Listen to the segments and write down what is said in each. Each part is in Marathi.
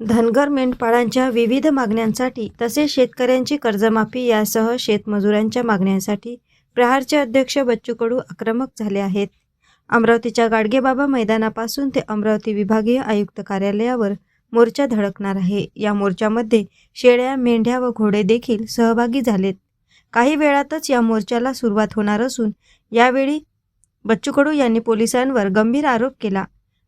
धनगर मेंढपाळांच्या विविध मागण्यांसाठी तसेच शेतकऱ्यांची कर्जमाफी यासह शेतमजुरांच्या मागण्यांसाठी प्रहारचे अध्यक्ष बच्चू कडू आक्रमक झाले आहेत. अमरावतीच्या गाडगेबाबा मैदानापासून ते अमरावती विभागीय आयुक्त कार्यालयावर मोर्चा धडकणार आहे. या मोर्चामध्ये शेळ्या मेंढ्या व घोडे देखील सहभागी झालेत. काही वेळातच या मोर्चाला सुरुवात होणार असून यावेळी बच्चू कडू यांनी पोलिसांवर गंभीर आरोप केला.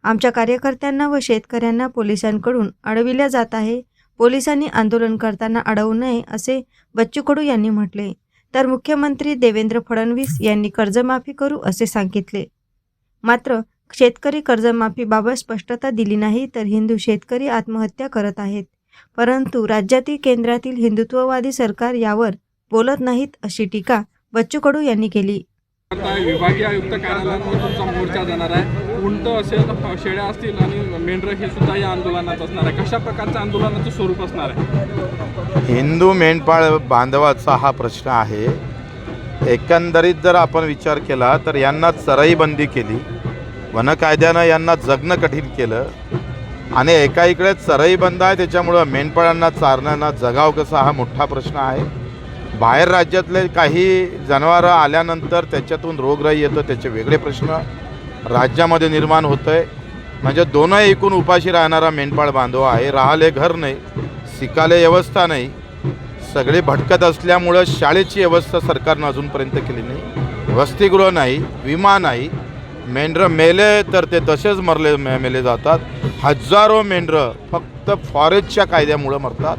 आमच्या कार्यकर्त्यांना व शेतकऱ्यांना पोलिसांकडून अडविल्या जात आहे. पोलिसांनी आंदोलन करताना अडवू नये असे बच्चू कडू यांनी म्हटले. तर मुख्यमंत्री देवेंद्र फडणवीस यांनी कर्जमाफी करू असे सांगितले. मात्र शेतकरी कर्जमाफीबाबत स्पष्टता दिली नाही तर हिंदू शेतकरी आत्महत्या करत आहेत. परंतु राज्यातील केंद्रातील हिंदुत्ववादी सरकार यावर बोलत नाहीत अशी टीका बच्चू कडू यांनी केली. विभागीय आयुक्त कार्यालयावर मोर्चा जाणार आहे. उंट असेल शेळ्या असतील आणि मेंढरं हे सुद्धा या आंदोलनात असणार आहे. कशा प्रकारचं आंदोलनाचं स्वरूप असणार आहे? हिंदू मेंढपाळ बांधवाचा हा प्रश्न आहे. एकंदरीत जर आपण विचार केला तर यांना चराई बंदी केली. वन कायद्यानं यांना जगणं कठीण केलं. आणि एका इकडे चराई बंद आहे त्याच्यामुळं मेंढपाळांना चारण्यांना जगाव कसा हा मोठा प्रश्न आहे. बाहेर राज्यातले काही जनावरं आल्यानंतर त्याच्यातून रोगराई येतो त्याचे वेगळे प्रश्न. राज्यामध्ये निर्माण होतं आहे म्हणजे दोनही एकूण उपाशी राहणारा मेंढपाळ बांधव आहे. राहाले घर नाही शिकाले व्यवस्था नाही. सगळे भटकत असल्यामुळं शाळेची व्यवस्था सरकारनं अजूनपर्यंत केली नाही. वसतिगृह नाही विमा नाही. मेंढरं मेले तर ते तसेच मरले मे मेले जातात. हजारो मेंढरं फक्त फॉरेस्टच्या कायद्यामुळं मरतात.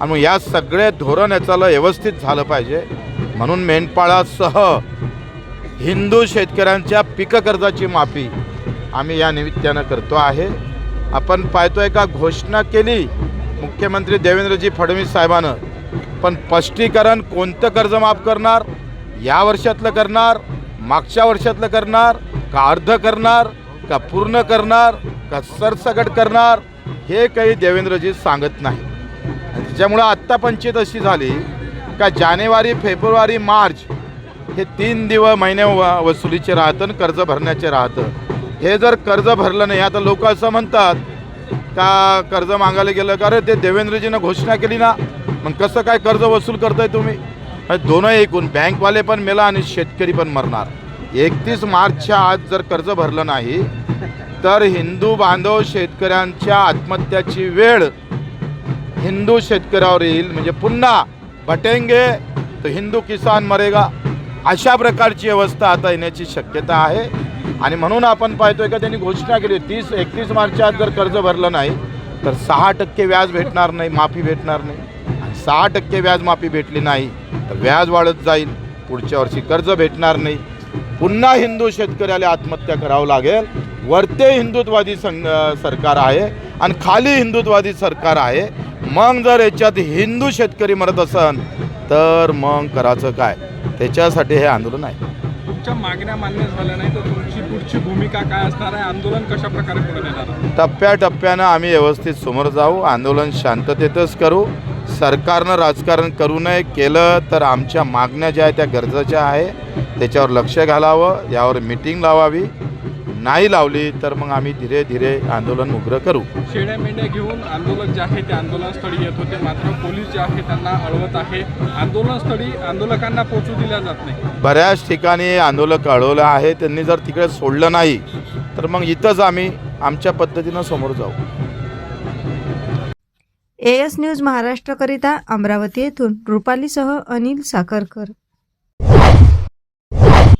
आणि मग या सगळे धोरण याचाला व्यवस्थित झालं पाहिजे. म्हणून मेंढपाळासह हिंदू शेतकऱ्यांच्या पीक कर्जाची माफी आम्ही या निमित्तानं करतो आहे. आपण पाहतोय का घोषणा केली मुख्यमंत्री देवेंद्रजी फडणवीस साहेबानं. पण स्पष्टीकरण कोणतं कर्ज माफ करणार? या वर्षातलं करणार? मागच्या वर्षातलं करणार? का अर्ध करणार? का पूर्ण करणार? का सरसकट करणार? हे काही देवेंद्रजी सांगत नाही. त्याच्यामुळं आत्ता पंचायत अशी झाली का जानेवारी फेब्रुवारी मार्च हे तीन दिवस महिने वसुलीचे राहतं आणि कर्ज भरण्याचे राहतं. हे जर कर्ज भरलं नाही आता लोक असं म्हणतात का कर्ज मागायला गेलं? का अरे ते देवेंद्रजीनं घोषणा केली ना? मग कसं काय कर्ज वसूल करताय तुम्ही? दोनही एकूण बँकवाले पण मेला आणि शेतकरी पण मरणार. एकतीस मार्चच्या आज जर कर्ज भरलं नाही तर हिंदू बांधव शेतकऱ्यांच्या आत्महत्याची वेळ हिंदू शेतकऱ्यावर येईल. म्हणजे पुन्हा भटेंगे तर हिंदू किसान मरेगा. अशा प्रकारची अवस्था आता येण्याची शक्यता आहे. आणि म्हणून आपण पाहतोय का त्यांनी घोषणा केली. तीस एकतीस मार्चच्या जर कर्ज भरलं नाही तर सहा टक्के व्याज भेटणार नाही माफी भेटणार नाही. आणि सहा टक्के व्याज माफी भेटली नाही तर व्याज वाढत जाईल. पुढच्या वर्षी कर्ज भेटणार नाही. पुन्हा हिंदू शेतकऱ्याला आत्महत्या करावं लागेल. वरते हिंदुत्वादी संघ सरकार आहे आणि खाली हिंदुत्वादी सरकार आहे. मग जर याच्यात हिंदू शेतकरी मरत असन तर मग करायचं काय? त्याच्यासाठी हे आंदोलन आहे. तुमच्या मागण्या मान्य झाल्या नाही तर तुमची पुढची भूमिका काय असणार आहे? आंदोलन कशा प्रकारे पुढे नेणार? आहे? टप्प्याटप्प्यानं आम्ही व्यवस्थित समोर जाऊ आंदोलन शांततेतच करू. सरकारनं राजकारण करू नये केलं तर आमच्या मागण्या ज्या आहेत त्या गरजेच्या आहे. त्याच्यावर लक्ष घालावं यावर मिटिंग लावावी. नाही लावली तर मग आम्ही धीरे धीरे आंदोलन उग्र करू. शेळ्या मेंढ्या घेऊन आंदोलक जे आहे ते आंदोलनस्थळी येत होते. मात्र पोलीस जे आहे त्यांना अडवत आहे. आंदोलनस्थळी आंदोलकांना पोहोचू दिल्या जात नाही. बऱ्याच ठिकाणी आंदोलक अडवलं आहे. त्यांनी जर तिकडे सोडलं नाही तर मग इथंच आम्ही आमच्या पद्धतीनं समोर जाऊ. एएस न्यूज महाराष्ट्रकरिता अमरावती येथून रुपालीसह अनिल साखरकर.